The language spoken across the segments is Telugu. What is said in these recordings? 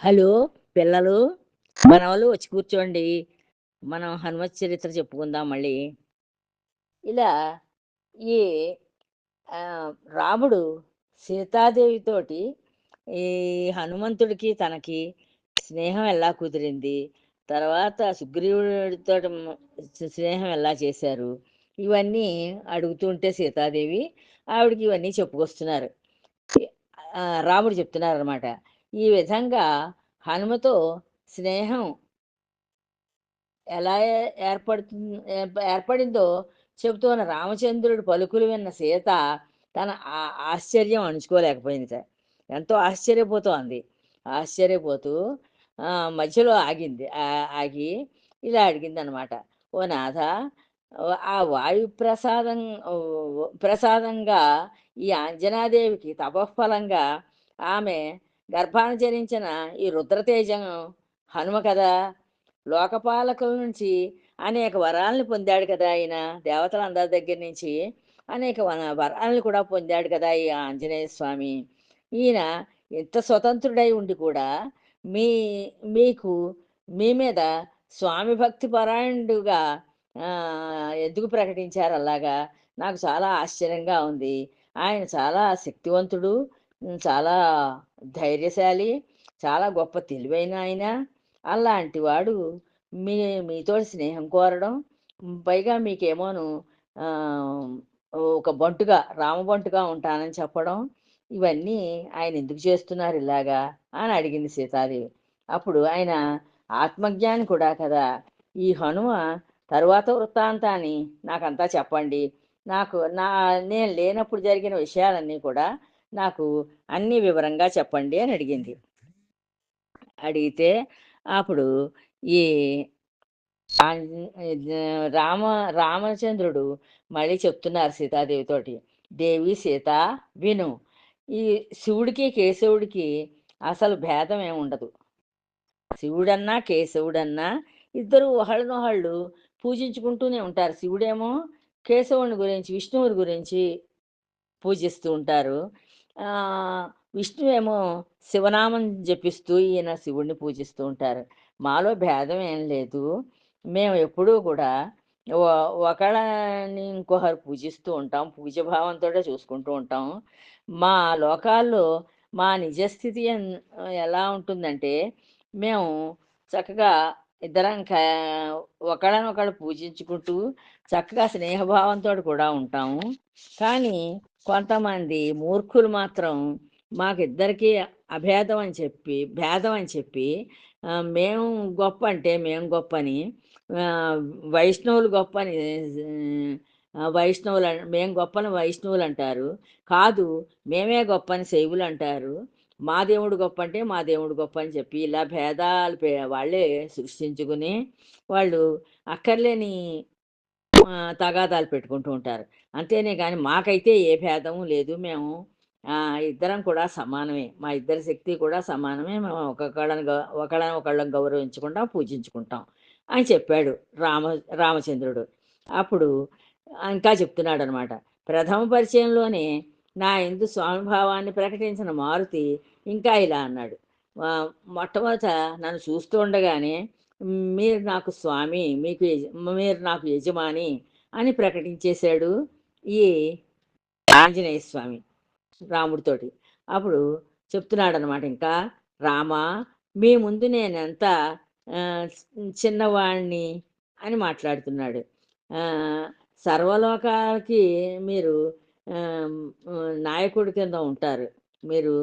హలో పిల్లలు మనవలు వచ్చి కూర్చోండి. మనం హనుమత్ చరిత్ర చెప్పుకుందాం మళ్ళీ. ఇలా ఈ రాముడు సీతాదేవితోటి ఈ హనుమంతుడికి తనకి స్నేహం ఎలా కుదిరింది? తర్వాత సుగ్రీవుడితో స్నేహం ఎలా చేశారు? ఇవన్నీ అడుగుతుంటే సీతాదేవి ఆవిడకి ఇవన్నీ చెప్పుకొస్తున్నారు. రాముడు చెప్తున్నారు అనమాట ఈ విధంగా హనుమతో స్నేహం ఎలా ఏర్పడుతు ఏర్పడుతుంది ఏర్పడిందో చెబుతున్న రామచంద్రుడు పలుకులు విన్న సీత తన ఆశ్చర్యం అణుచుకోలేకపోయింది సార్. ఎంతో ఆశ్చర్యపోతోంది. ఆశ్చర్యపోతూ మధ్యలో ఆగింది ఆగి ఇలా అడిగింది అనమాట ఓ నాథ ఆ వాయు ప్రసాదం ప్రసాదంగా ఈ అంజనాదేవికి తపఫలంగా ఆమె గర్భాన జరించిన ఈ రుద్రతేజం హనుమ కదా? లోకపాలకుల నుంచి అనేక వరాలను పొందాడు కదా ఆయన? దేవతలందరి దగ్గర నుంచి అనేక వన- వరాలను కూడా పొందాడు కదా ఈ ఆంజనేయ స్వామి. ఈయన ఇంత స్వతంత్రుడై ఉండి కూడా మీ మీకు మీ మీద స్వామి భక్తి పరాయణుడుగా ఎందుకు ప్రకటించారు అలాగా? నాకు చాలా ఆశ్చర్యంగా ఉంది. ఆయన చాలా శక్తివంతుడు చాలా ధైర్యశాలి చాలా గొప్ప తెలివైన ఆయన. అలాంటి వాడు మీ మీతో స్నేహం కోరడం పైగా మీకేమోను ఒక బంటుగా రామబంటుగా ఉంటానని చెప్పడం ఇవన్నీ ఆయన ఎందుకు చేస్తున్నారు ఇలాగా అని అడిగింది సీతాదేవి. అప్పుడు ఆయన ఆత్మజ్ఞాని కూడా కదా ఈ హనుమ తరువాత వృత్తాంతాన్ని నాకంతా చెప్పండి. నాకు నా నేను లేనప్పుడు జరిగిన విషయాలన్నీ కూడా నాకు అన్ని వివరంగా చెప్పండి అని అడిగింది. అడిగితే అప్పుడు ఈ రామ రామచంద్రుడు మళ్ళీ చెప్తున్నారు సీతాదేవితోటి దేవి సీత విను ఈ శివుడికి కేశవుడికి అసలు భేదం ఏమి ఉండదు. శివుడన్నా కేశవుడన్నా ఇద్దరు ఒకళ్ళనొకళ్ళు పూజించుకుంటూనే ఉంటారు. శివుడేమో కేశవుని గురించి విష్ణువుని గురించి పూజిస్తూ ఉంటారు. విష్ణువేమో శివనామం జపిస్తూ ఈయన శివుణ్ణి పూజిస్తూ ఉంటారు. మాలో భేదం ఏం లేదు. మేము ఎప్పుడూ కూడా ఒకళ్ళని ఇంకొకరు పూజిస్తూ ఉంటాం. పూజభావంతో చూసుకుంటూ ఉంటాం. మా లోకాల్లో మా నిజస్థితి ఎన్- ఎలా ఉంటుందంటే మేము చక్కగా ఇద్దరం క ఒకళ్ళనొకళ్ళు పూజించుకుంటూ చక్కగా స్నేహభావంతో కూడా ఉంటాము. కానీ కొంతమంది మూర్ఖులు మాత్రం మాకిద్దరికీ అభేదం అని చెప్పి భేదం అని చెప్పి మేము గొప్ప అంటే మేము గొప్ప అని వైష్ణవులు గొప్ప అని వైష్ణవులు మేము గొప్పని వైష్ణవులు అంటారు. కాదు మేమే గొప్ప అని శైవులు అంటారు. మా దేవుడు గొప్ప అంటే మా దేవుడు గొప్ప అని చెప్పి ఇలా భేదాలు పే- వాళ్ళే సృష్టించుకుని వాళ్ళు అక్కర్లేని తగాదాలు పెట్టుకుంటూ ఉంటారు. అంతేనే కానీ మాకైతే ఏ భేదము లేదు. మేము ఇద్దరం కూడా సమానమే. మా ఇద్దరి శక్తి కూడా సమానమే. మేము ఒకళ్ళని ఒకళ్ళని ఒకళ్ళని గౌరవించుకుంటాం పూజించుకుంటాం అని చెప్పాడు రామ రామచంద్రుడు. అప్పుడు ఇంకా చెప్తున్నాడు అనమాట ప్రథమ పరిచయంలోనే నా ఎందు స్వామిభావాన్ని ప్రకటించిన మారుతి ఇంకా ఇలా అన్నాడు. మొట్టమొదట నన్ను చూస్తూ ఉండగానే మీరు నాకు స్వామి మీకు మీరు నాకు యజమాని అని ప్రకటించేశాడు ఈ ఆంజనేయ స్వామి రాముడితోటి అప్పుడు చెప్తున్నాడు అనమాట ఇంకా రామ మీ ముందు నేనెంత చిన్నవాణ్ణి అని మాట్లాడుతున్నాడు. సర్వలోకాలకి మీరు నాయకుడి కింద ఉంటారు. మీరు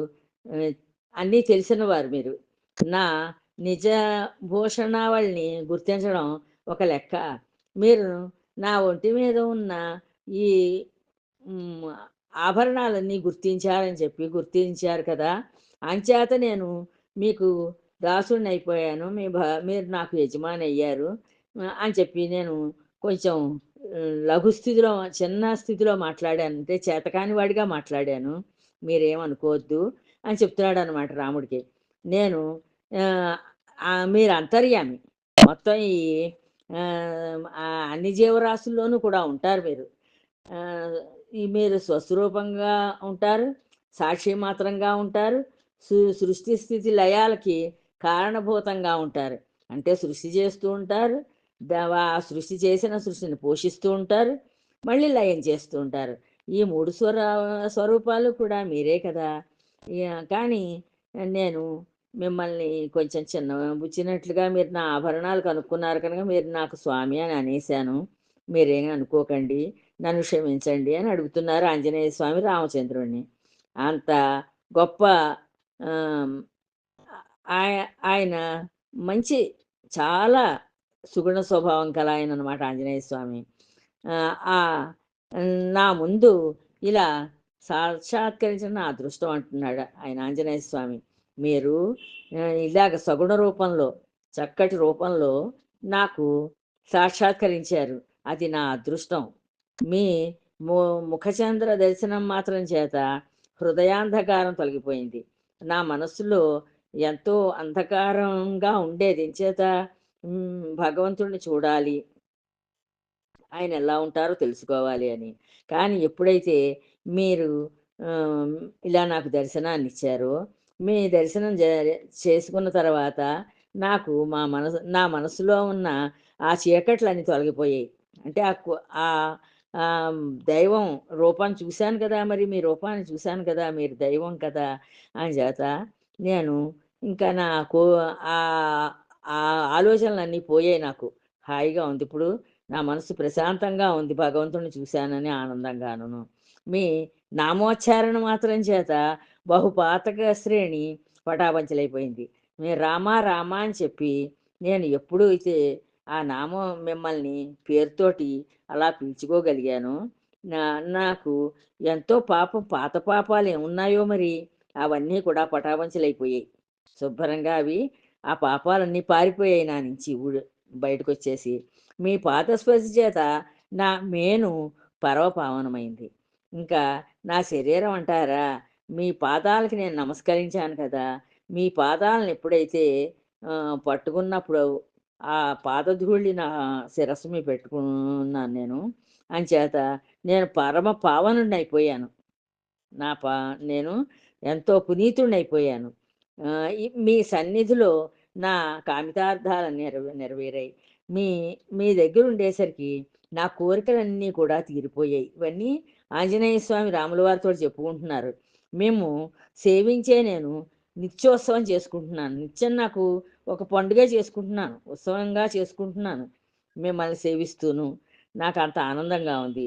అన్నీ తెలిసిన వారు మీరు. నా నిజ భూషణావళిని గుర్తించడం ఒక లెక్క. మీరు నా ఒంటి మీద ఉన్న ఈ ఆభరణాలన్నీ గుర్తించారని చెప్పి గుర్తించారు కదా. అంచేత నేను మీకు దాసుడిని అయిపోయాను. మీ భా మీరు నాకు యజమాని అయ్యారు అని చెప్పి నేను కొంచెం లఘు స్థితిలో చిన్న స్థితిలో మాట్లాడాను. అంటే చేతకాని వాడిగా మాట్లాడాను. మీరేమనుకోవద్దు అని చెప్తున్నాడు అనమాట రాముడికి. నేను మీరు అంతర్యామి మొత్తం ఈ అన్ని జీవరాశుల్లోనూ కూడా ఉంటారు మీరు. ఈ మీరు స్వస్వరూపంగా ఉంటారు సాక్షి మాత్రంగా ఉంటారు సు- సృష్టి స్థితి లయాలకి కారణభూతంగా ఉంటారు. అంటే సృష్టి చేస్తూ ఉంటారు ఆ సృష్టి చేసిన సృష్టిని పోషిస్తూ ఉంటారు మళ్ళీ లయం చేస్తూ ఉంటారు. ఈ మూడు స్వర స్వరూపాలు కూడా మీరే కదా. కానీ నేను మిమ్మల్ని కొంచెం చిన్న బుచ్చినట్లుగా మీరు నా ఆభరణాలు కనుక్కున్నారు కనుక మీరు నాకు స్వామి అని అనేశాను. మీరేం అనుకోకండి నన్ను క్షమించండి అని అడుగుతున్నారు ఆంజనేయ స్వామి రామచంద్రుడిని అంత గొప్ప ఆయ- ఆయన మంచి చాలా సుగుణ స్వభావం కల ఆయన అనమాట ఆంజనేయ స్వామి. ఆ, నా ముందు ఇలా సాక్షాత్కరించిన నా అదృష్టం అంటున్నాడు ఆయన ఆంజనేయ స్వామి. మీరు ఇలాగ సగుణ రూపంలో చక్కటి రూపంలో నాకు సాక్షాత్కరించారు. అది నా అదృష్టం. మీ ము ముఖచంద్ర దర్శనం మాత్రం చేత హృదయాంధకారం తొలగిపోయింది. నా మనస్సులో ఎంతో అంధకారంగా ఉండేది. చేత భగవంతుడిని చూడాలి. ఆయన ఎలా ఉంటారో తెలుసుకోవాలి అని. కానీ ఎప్పుడైతే మీరు ఇలా నాకు దర్శనాన్ని ఇచ్చారో మీ దర్శనం చేసుకున్న తర్వాత నాకు మా మనసు నా మనసులో ఉన్న ఆ చీకట్లన్నీ తొలగిపోయాయి. అంటే ఆ ఆ దైవం రూపాన్ని చూశాను కదా మరి మీ రూపాన్ని చూశాను కదా మీరు దైవం కదా అని చేత నేను ఇంకా నాకు ఆ ఆ ఆలోచనలన్నీ పోయాయి నాకు. హాయిగా ఉంది. ఇప్పుడు నా మనసు ప్రశాంతంగా ఉంది. భగవంతుని చూశానని ఆనందంగాను మీ నామోచ్చారణ మాత్రం చేత బహుపాతక శ్రేణి పటాపంచలైపోయింది. మీరు రామా రామా అని చెప్పి నేను ఎప్పుడూ అయితే ఆ నామం మిమ్మల్ని పేరుతోటి అలా పిలుచుకోగలిగాను నా నాకు ఎంతో పాపం పాత పాపాలు ఏమున్నాయో మరి అవన్నీ కూడా పటాపంచలైపోయాయి. శుభ్రంగా అవి ఆ పాపాలన్నీ పారిపోయాయి నా నుంచి ఊడు బయటకు వచ్చేసి మీ పాత స్పర్శ చేత నా మేను పరవపావనమైంది ఇంకా నా శరీరం అంటారా? మీ పాదాలకి నేను నమస్కరించాను కదా! మీ పాదాలను ఎప్పుడైతే పట్టుకున్నప్పుడు ఆ పాదధూళి నా శిరస్సు మీద పెట్టుకున్నాను నేను అంచేత నేను పరమ పావనుడిని అయిపోయాను. నా పా నేను ఎంతో పునీతుడిని అయిపోయాను. మీ సన్నిధిలో నా కామితార్థాలు నెరవే నెరవేరాయి. మీ మీ దగ్గర ఉండేసరికి నా కోరికలన్నీ కూడా తీరిపోయాయి. ఇవన్నీ ఆంజనేయ స్వామి రాముల వారితో చెప్పుకుంటున్నారు. మేము సేవించే నేను నిత్యోత్సవం చేసుకుంటున్నాను. నిత్యం నాకు ఒక పండుగ చేసుకుంటున్నాను. ఉత్సవంగా చేసుకుంటున్నాను. మిమ్మల్ని సేవిస్తూను. నాకు అంత ఆనందంగా ఉంది.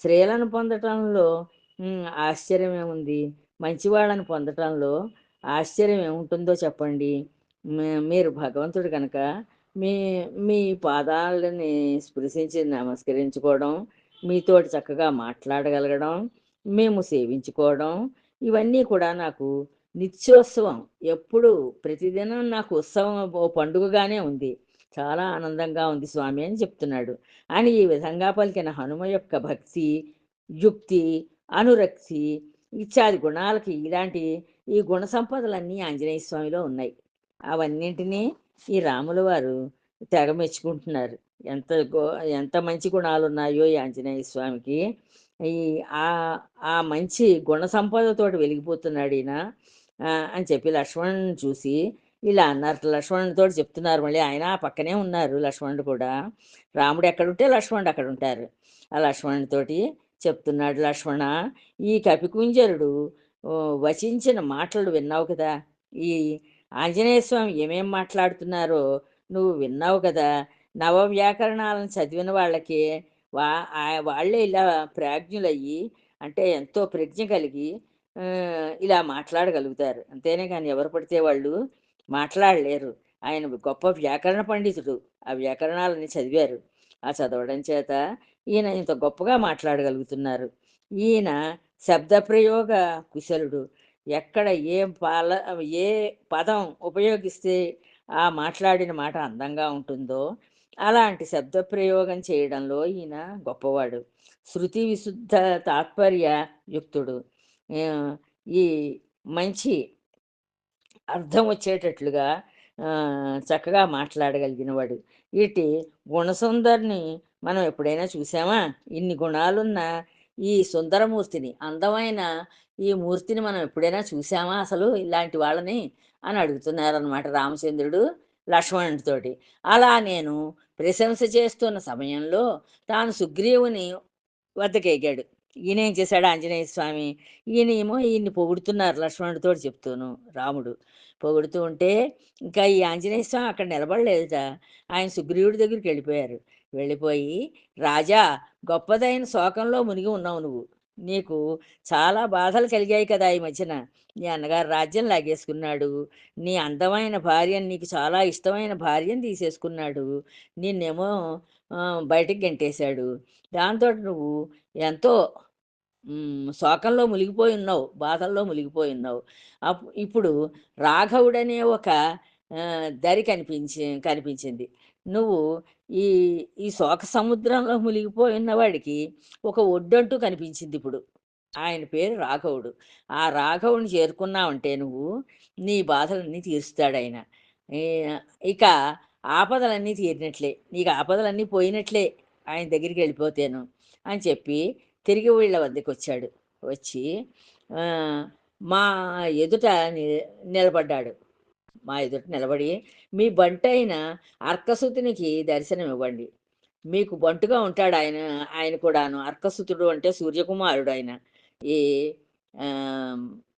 స్త్రీలను పొందటంలో ఆశ్చర్యం ఏముంది? మంచివాళ్ళని పొందటంలో ఆశ్చర్యం ఏముంటుందో చెప్పండి. మీరు భగవంతుడు కనుక మీ మీ పాదాలని స్పృశించి నమస్కరించుకోవడం మీతోటి చక్కగా మాట్లాడగలగడం మేము సేవించుకోవడం ఇవన్నీ కూడా నాకు నిత్యోత్సవం. ఎప్పుడు ప్రతిదినం నాకు ఉత్సవం ఓ పండుగగానే ఉంది. చాలా ఆనందంగా ఉంది స్వామి అని చెప్తున్నాడు. అని ఈ విధంగా పలికిన హనుమ యొక్క భక్తి యుక్తి అనురక్తి ఇత్యాది గుణాలకి ఇలాంటి ఈ గుణ సంపదలన్నీ ఆంజనేయ స్వామిలో ఉన్నాయి. అవన్నింటినీ ఈ రాముల వారు తెగ మెచ్చుకుంటున్నారు. ఎంత ఎంత మంచి గుణాలు ఉన్నాయో ఈ ఆంజనేయ స్వామికి. ఈ ఆ ఆ మంచి గుణ సంపదతోటి వెలిగిపోతున్నాడు ఈయన అని చెప్పి లక్ష్మణ్ చూసి ఇలా అన్నారు. లక్ష్మణుడితో చెప్తున్నారు. మళ్ళీ ఆయన ఆ పక్కనే ఉన్నారు లక్ష్మణుడు కూడా. రాముడు ఎక్కడుంటే లక్ష్మణుడు అక్కడ ఉంటారు. ఆ లక్ష్మణుడితోటి చెప్తున్నాడు లక్ష్మణ ఈ కపికుంజరుడు వచించిన మాటలు విన్నావు కదా? ఈ ఆంజనేయ స్వామి ఏమేం మాట్లాడుతున్నారో నువ్వు విన్నావు కదా? నవ వ్యాకరణాలను చదివిన వాళ్ళకి వా వాళ్ళే ఇలా ప్రాజ్ఞులయ్యి అంటే ఎంతో ప్రజ్ఞ కలిగి ఇలా మాట్లాడగలుగుతారు. అంతేనే కానీ ఎవరు పడితే వాళ్ళు మాట్లాడలేరు. ఆయన గొప్ప వ్యాకరణ పండితుడు. ఆ వ్యాకరణాలని చదివారు. ఆ చదవడం చేత ఈయన ఇంత గొప్పగా మాట్లాడగలుగుతున్నారు. ఈయన శబ్ద ప్రయోగ కుశలుడు. ఎక్కడ ఏ పాల ఏ పదం ఉపయోగిస్తే ఆ మాట్లాడిన మాట అందంగా ఉంటుందో అలాంటి శబ్ద ప్రయోగం చేయడంలో ఈయన గొప్పవాడు. శృతి విశుద్ధ తాత్పర్య యుక్తుడు. ఈ మంచి అర్థం వచ్చేటట్లుగా చక్కగా మాట్లాడగలిగినవాడు. ఇటు గుణసుందరిని మనం ఎప్పుడైనా చూసామా? ఇన్ని గుణాలున్న ఈ సుందరమూర్తిని అందమైన ఈ మూర్తిని మనం ఎప్పుడైనా చూసామా అసలు ఇలాంటి వాళ్ళని? అని అడుగుతున్నారనమాట రామచంద్రుడు. లక్ష్మణుడితోటి. అలా నేను ప్రశంస చేస్తున్న సమయంలో తాను సుగ్రీవుని వద్దకెగాడు. ఈయన ఏం చేశాడు ఆంజనేయ స్వామి? ఈయనేమో ఈయన్ని పొగుడుతున్నారు లక్ష్మణుడితో చెప్తూను రాముడు. పొగుడుతూ ఉంటే ఇంకా ఈ ఆంజనేయ స్వామి అక్కడ నిలబడలేదుట. ఆయన సుగ్రీవుడి దగ్గరికి వెళ్ళిపోయారు. వెళ్ళిపోయి రాజా గొప్పదైన శోకంలో మునిగి ఉన్నావు నువ్వు. నీకు చాలా బాధలు కలిగాయి కదా ఈ మధ్యన. నీ అన్నగారు రాజ్యం లాగేసుకున్నాడు. నీ అందమైన భార్యని నీకు చాలా ఇష్టమైన భార్యను తీసేసుకున్నాడు. నిన్నేమో బయటకు బయటికి గెంటేశాడు. దాంతో నువ్వు ఎంతో శోకంలో మునిగిపోయి ఉన్నావు బాధల్లో మునిగిపోయి ఉన్నావు. అప్- ఇప్పుడు రాఘవుడనే ఒక దరి కనిపించి కనిపించింది. నువ్వు ఈ ఈ శోక సముద్రంలో మునిగిపోయిన వాడికి ఒక ఒడ్డంటూ కనిపించింది ఇప్పుడు. ఆయన పేరు రాఘవుడు. ఆ రాఘవుని చేరుకున్నావంటే నువ్వు నీ బాధలన్నీ తీరుస్తాడు ఆయన ఇక ఆపదలన్నీ తీరినట్లే. నీకు ఆపదలన్నీ పోయినట్లే ఆయన దగ్గరికి వెళ్ళిపోతాను అని చెప్పి తిరిగి వీళ్ళ వద్దకు వచ్చాడు. వచ్చి మా ఎదుట నిలబడ్డాడు. మా ఎదుట నిలబడి మీ బంటైన అర్కసుతునికి దర్శనం ఇవ్వండి మీకు బంటుగా ఉంటాడు ఆయన ఆయన కూడాను. అర్కసుతుడు అంటే సూర్యకుమారుడు ఆయన ఈ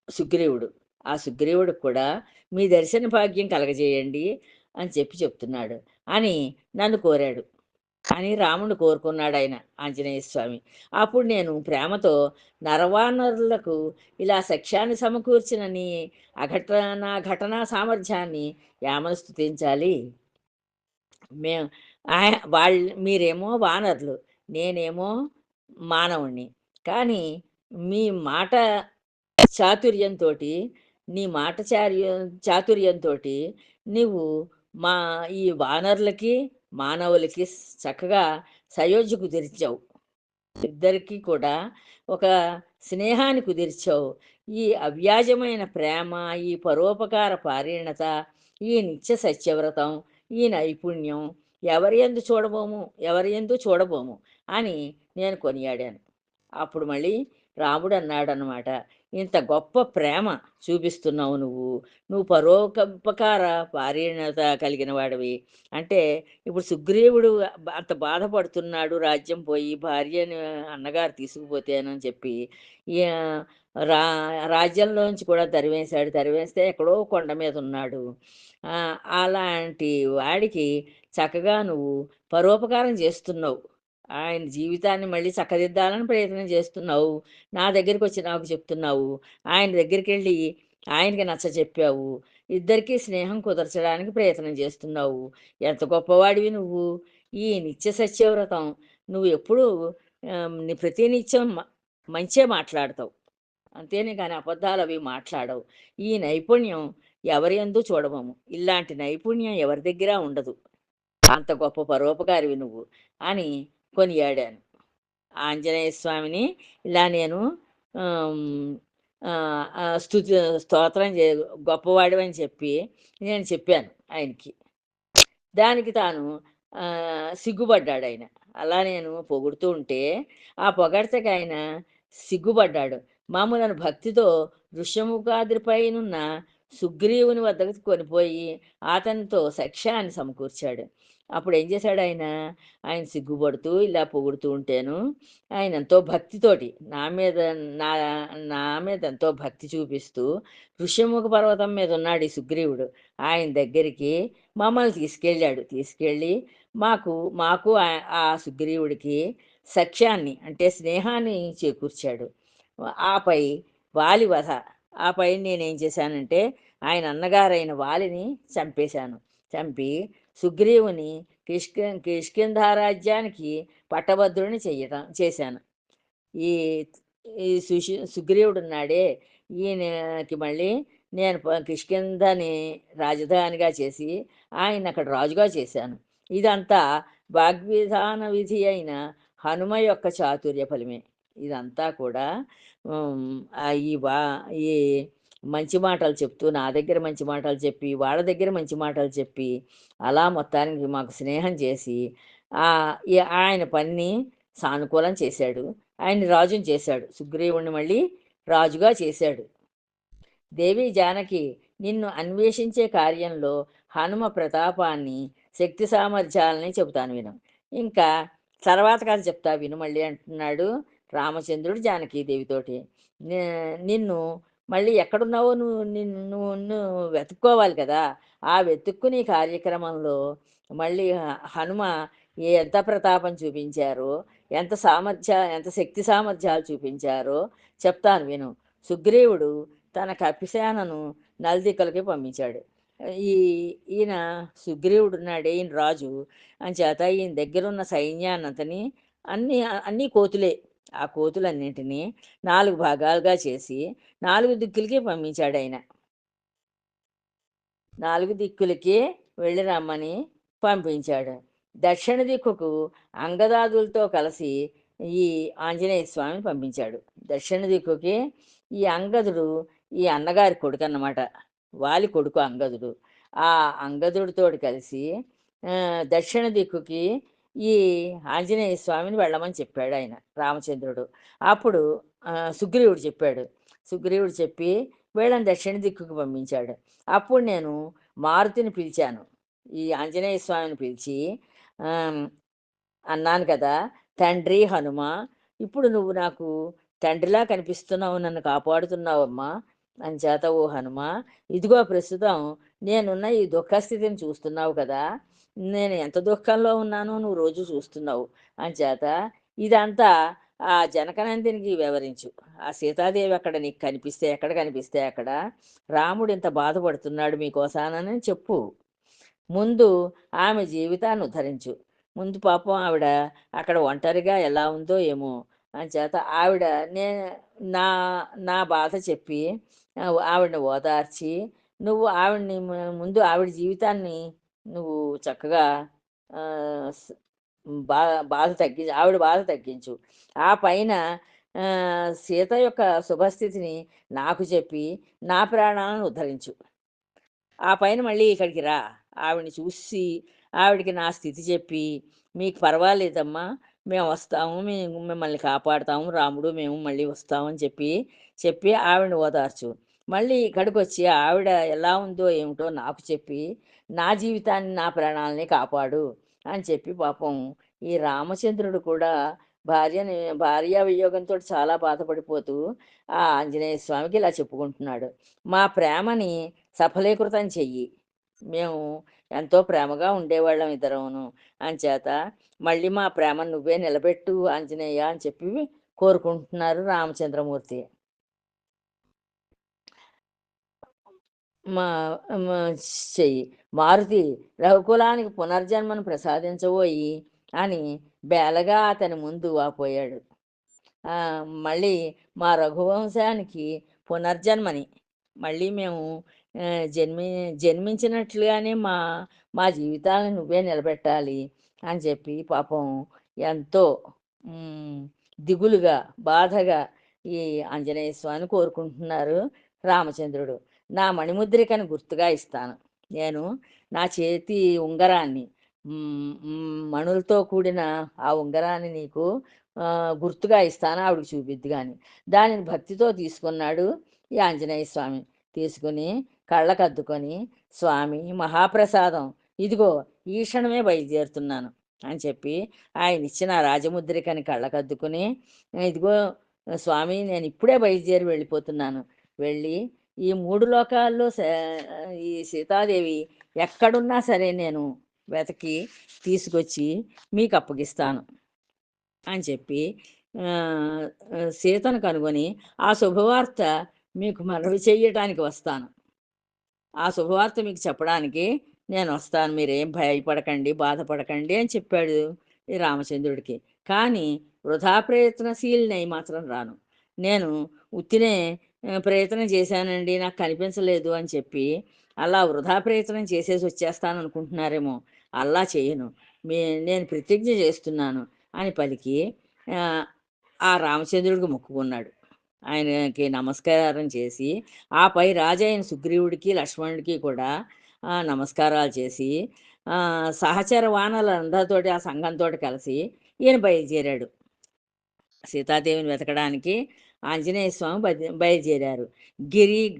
సుగ్రీవుడు. ఆ సుగ్రీవుడు కూడా మీ దర్శన భాగ్యం కలగజేయండి అని చెప్పి చెప్తున్నాడు. అని నన్ను కోరాడు. అని రాముడు కోరుకున్నాడు ఆయన ఆంజనేయ స్వామి అప్పుడు నేను ప్రేమతో నరవానరులకు ఇలా సఖ్యాన్ని సమకూర్చిన నీ అఘటన ఘటనా సామర్థ్యాన్ని యామను స్థుతించాలి మేము ఆయ- వాళ్ళ మీరేమో వానరులు నేనేమో మానవుణ్ణి. కానీ మీ మాట చాతుర్యంతో నీ మాట చార్య చాతుర్యంతో నీవు మా ఈ వానరులకి మానవులకి చక్కగా సయోజ్య కుదిర్చావు. ఇద్దరికి కూడా ఒక స్నేహాన్ని కుదిర్చావు. ఈ అవ్యాజమైన ప్రేమ ఈ పరోపకార పారీణత ఈ నిత్య సత్యవ్రతం ఈ నైపుణ్యం ఎవరి ఎందు చూడబోము ఎవరి ఎందు చూడబోము అని నేను కొనియాడాను. అప్పుడు మళ్ళీ రాముడు అన్నాడు అనమాట ఇంత గొప్ప ప్రేమ చూపిస్తున్నావు నువ్వు. నువ్వు పరోపకార పారీణత కలిగిన వాడివి. అంటే ఇప్పుడు సుగ్రీవుడు అంత బాధపడుతున్నాడు రాజ్యం పోయి భార్యని అన్నగారు తీసుకుపోతేనని చెప్పి రా రాజ్యంలోంచి కూడా తరివేశాడు. తరివేస్తే ఎక్కడో కొండ మీద ఉన్నాడు. అలాంటి వాడికి చక్కగా నువ్వు పరోపకారం చేస్తున్నావు. ఆయన జీవితాన్ని మళ్ళీ చక్కదిద్దాలని ప్రయత్నం చేస్తున్నావు. నా దగ్గరికి వచ్చి నాకు చెప్తున్నావు. ఆయన దగ్గరికి వెళ్ళి ఆయనకి నచ్చ చెప్పావు. ఇద్దరికీ స్నేహం కుదర్చడానికి ప్రయత్నం చేస్తున్నావు. ఎంత గొప్పవాడివి నువ్వు. ఈ నిత్య సత్యవ్రతం. నువ్వు ఎప్పుడూ నీ ప్రతి నిత్యం మ- మంచే మాట్లాడతావు. అంతేనే కానీ అబద్ధాలు అవి మాట్లాడవు. ఈ నైపుణ్యం ఎవరి ఎందు చూడమము ఇలాంటి నైపుణ్యం ఎవరి దగ్గర ఉండదు. అంత గొప్ప పరోపకారివి నువ్వు. అని కొనియాడాను ఆంజనేయ స్వామిని ఇలా నేను ఆమ్, స్తుతి స్తోత్రం చే గొప్పవాడివని చెప్పి నేను చెప్పాను ఆయనకి. దానికి తాను సిగ్గుపడ్డాడు ఆయన. అలా నేను పొగుడుతూ ఉంటే ఆ పొగడతకి ఆయన సిగ్గుపడ్డాడు. మామూలను భక్తితో ఋష్యముఖాద్రిపైనున్న సుగ్రీవుని వద్దకు కొనిపోయి అతనితో సఖ్యాన్ని సమకూర్చాడు. అప్పుడు ఏం చేశాడు ఆయన? ఆయన సిగ్గుపడుతూ ఇలా పొగుడుతూ ఉంటేను ఆయన ఎంతో భక్తితోటి నా మీద నా నా మీద ఎంతో భక్తి చూపిస్తూ ఋష్యముఖ పర్వతం మీద ఉన్నాడు ఈ సుగ్రీవుడు. ఆయన దగ్గరికి మమ్మల్ని తీసుకెళ్ళాడు. తీసుకెళ్ళి మాకు మాకు ఆ- సుగ్రీవుడికి సఖ్యాన్ని అంటే స్నేహాన్ని చేకూర్చాడు. ఆపై వాలి వధ ఆపై నేనేం చేశానంటే ఆయన అన్నగారైన వాలిని చంపేశాను. చంపి సుగ్రీవుని కిష్క కిష్కింధారాజ్యానికి పట్టభద్రుని చేయటం చేశాను. ఈ ఈ సుషి సుగ్రీవుడు ఉన్నాడే ఈయనకి మళ్ళీ నేను కిష్కింధని రాజధానిగా చేసి ఆయన అక్కడ రాజుగా చేశాను. ఇదంతా వాగ్విధాన విధి అయిన హనుమ యొక్క చాతుర్య ఫలమే. ఇదంతా కూడా ఈ వా ఈ మంచి మాటలు చెప్తూ నా దగ్గర మంచి మాటలు చెప్పి వాళ్ళ దగ్గర మంచి మాటలు చెప్పి అలా మొత్తానికి మాకు స్నేహం చేసి ఆయన పని సానుకూలం చేశాడు. ఆయన రాజుని చేశాడు. సుగ్రీవుణ్ణి మళ్ళీ రాజుగా చేశాడు. దేవి జానకి నిన్ను అన్వేషించే కార్యంలో హనుమ ప్రతాపాన్ని శక్తి సామర్థ్యాలని చెబుతాను విను. ఇంకా తర్వాత కాదు చెప్తా విను మళ్ళీ అంటున్నాడు రామచంద్రుడు జానకీదేవితోటి. నిన్ను మళ్ళీ ఎక్కడున్నావో నువ్వు నిన్ను నువ్వు నువ్వు వెతుక్కోవాలి కదా. ఆ వెతుక్కునే కార్యక్రమంలో మళ్ళీ హనుమ ఎంత ప్రతాపం చూపించారో ఎంత సామర్థ్య ఎంత శక్తి సామర్థ్యాలు చూపించారో చెప్తాను విను. సుగ్రీవుడు తన కపిసేనను నలుదిక్కలకి పంపించాడు. ఈ ఈయన సుగ్రీవుడు ఉన్నాడు ఈయన రాజు అంచేత ఈయన దగ్గర ఉన్న సైన్యాన్నంతని అన్ని అన్ని కోతులే ఆ కోతులన్నింటినీ నాలుగు భాగాలుగా చేసి నాలుగు దిక్కులకి పంపించాడు ఆయన నాలుగు దిక్కులకి వెళ్ళి రమ్మని పంపించాడు. దక్షిణ దిక్కుకు అంగదాదులతో కలిసి ఈ ఆంజనేయ స్వామిని పంపించాడు. దక్షిణ దిక్కుకి ఈ అంగదుడు ఈ అన్నగారి కొడుకు అన్నమాట. వాలి కొడుకు అంగదుడు. ఆ అంగదుడితో కలిసి దక్షిణ దిక్కుకి ఈ ఆంజనేయ స్వామిని వెళ్ళమని చెప్పాడు ఆయన రామచంద్రుడు. అప్పుడు సుగ్రీవుడు చెప్పాడు. సుగ్రీవుడు చెప్పి వీళ్ళని దక్షిణ దిక్కుకు పంపించాడు. అప్పుడు నేను మారుతిని పిలిచాను. ఈ ఆంజనేయ స్వామిని పిలిచి అన్నాను కదా తండ్రి హనుమ ఇప్పుడు నువ్వు నాకు తండ్రిలా కనిపిస్తున్నావు నన్ను కాపాడుతున్నావమ్మా అంచేత ఓ హనుమ ఇదిగో ప్రస్తుతం నేనున్న ఈ దుఃఖస్థితిని చూస్తున్నావు కదా నేను ఎంత దుఃఖంలో ఉన్నానో నువ్వు రోజు చూస్తున్నావు. అంచేత ఇదంతా ఆ జనకనందినికి వివరించు. ఆ సీతాదేవి అక్కడ నీకు కనిపిస్తే ఎక్కడ కనిపిస్తే అక్కడ రాముడు ఇంత బాధపడుతున్నాడు మీకోసానని చెప్పు. ముందు ఆమె జీవితాన్ని ఉద్ధరించు. ముందు పాపం ఆవిడ అక్కడ ఒంటరిగా ఎలా ఉందో ఏమో. అంచేత ఆవిడ నే నా నా బాధ చెప్పి ఆవిడని ఓదార్చి నువ్వు ఆవిడని ముందు ఆవిడ జీవితాన్ని నువ్వు చక్కగా బా బాధ తగ్గించు ఆవిడ బాధ తగ్గించు. ఆ పైన సీత యొక్క శుభస్థితిని నాకు చెప్పి నా ప్రాణాలను ఉద్ధరించు. ఆ పైన మళ్ళీ ఇక్కడికి రా. ఆవిడని చూసి ఆవిడకి నా స్థితి చెప్పి మీకు పర్వాలేదమ్మా. మేము వస్తాము. మేము మిమ్మల్ని కాపాడుతాము. రాముడు మేము మళ్ళీ వస్తామని చెప్పి చెప్పి ఆవిడని ఓదార్చు. మళ్ళీ ఇక్కడికి వచ్చి ఆవిడ ఎలా ఉందో ఏమిటో నాకు చెప్పి నా జీవితాన్ని నా ప్రాణాలని కాపాడు అని చెప్పి పాపం ఈ రామచంద్రుడు కూడా భార్యని భార్య వియోగంతో చాలా బాధపడిపోతూ ఆ ఆంజనేయ స్వామికి ఇలా చెప్పుకుంటున్నాడు. మా ప్రేమని సఫలీకృతం చెయ్యి. మేము ఎంతో ప్రేమగా ఉండేవాళ్ళం ఇద్దరమును అంచేత మళ్ళీ మా ప్రేమ నువ్వే నిలబెట్టు ఆంజనేయ అని చెప్పి కోరుకుంటున్నారు రామచంద్రమూర్తి. మా చెయ్యి. మారుతి రఘుకులానికి పునర్జన్మను ప్రసాదించబోయి అని బేలగా అతని ముందు వాపోయాడు మళ్ళీ మా రఘువంశానికి పునర్జన్మని. మళ్ళీ మేము జన్మి జన్మించినట్లుగానే మా మా జీవితాలను నువ్వే నిలబెట్టాలి అని చెప్పి పాపం ఎంతో దిగులుగా బాధగా ఈ ఆంజనేయ స్వామిని కోరుకుంటున్నారు రామచంద్రుడు. నా మణిముద్రికను గుర్తుగా ఇస్తాను. నేను నా చేతి ఉంగరాన్ని మణులతో కూడిన ఆ ఉంగరాన్ని నీకు గుర్తుగా ఇస్తాను. ఆవిడకి చూపిద్ది కానీ దానిని భక్తితో తీసుకున్నాడు ఈ ఆంజనేయ స్వామి. తీసుకుని కళ్ళకద్దుకొని స్వామి మహాప్రసాదం. ఇదిగో ఈ క్షణమే బయలుదేరుతున్నాను అని చెప్పి ఆయన ఇచ్చిన రాజముద్రికని కళ్ళకద్దుకుని ఇదిగో స్వామి నేను ఇప్పుడే బయలుదేరి వెళ్ళిపోతున్నాను. వెళ్ళి ఈ మూడు లోకాల్లో ఈ సీతాదేవి ఎక్కడున్నా సరే నేను వెతకి తీసుకొచ్చి మీకు అప్పగిస్తాను అని చెప్పి సీతను కనుగొని ఆ శుభవార్త మీకు మనవి చెయ్యటానికి వస్తాను. ఆ శుభవార్త మీకు చెప్పడానికి నేను వస్తాను. మీరేం భయపడకండి బాధపడకండి అని చెప్పాడు ఈ రామచంద్రుడికి. కానీ వృధా ప్రయత్నశీలినై మాత్రం రాను. నేను ఉత్తినే ప్రయత్నం చేశానండి నాకు కనిపించలేదు అని చెప్పి అలా వృధా ప్రయత్నం చేసేసి వచ్చేస్తాను అనుకుంటున్నారేమో. అలా చేయను. మీ నేను ప్రతిజ్ఞ చేస్తున్నాను అని పలికి ఆ, రామచంద్రుడికి మొక్కుకున్నాడు. ఆయనకి నమస్కారం చేసి ఆపై రాజైన సుగ్రీవుడికి లక్ష్మణుడికి కూడా నమస్కారాలు చేసి సహచర సహచర వానలందరితోటి ఆ సంఘంతో కలిసి ఈయన బయలుదేరాడు. సీతాదేవిని వెతకడానికి ఆంజనేయ స్వామి బయలుదేరారు. గిరి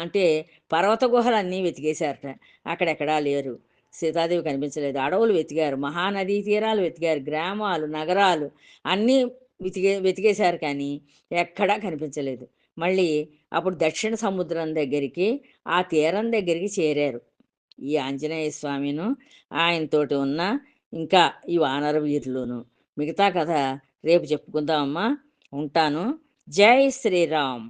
అంటే పర్వత గుహలన్నీ వెతికేశారట. అక్కడెక్కడా లేరు. సీతాదేవి కనిపించలేదు. అడవులు వెతికారు. మహానదీ తీరాలు వెతికారు. గ్రామాలు నగరాలు అన్నీ వెతికే వెతికేశారు కానీ ఎక్కడా కనిపించలేదు. మళ్ళీ అప్పుడు దక్షిణ సముద్రం దగ్గరికి ఆ తీరం దగ్గరికి చేరారు. ఈ ఆంజనేయ స్వామిను ఆయనతోటి ఉన్న ఇంకా ఈ వానర వీరులోను. మిగతా కథ రేపు చెప్పుకుందామమ్మా. ఉంటాను. ஜெய் ஸ்ரீராம்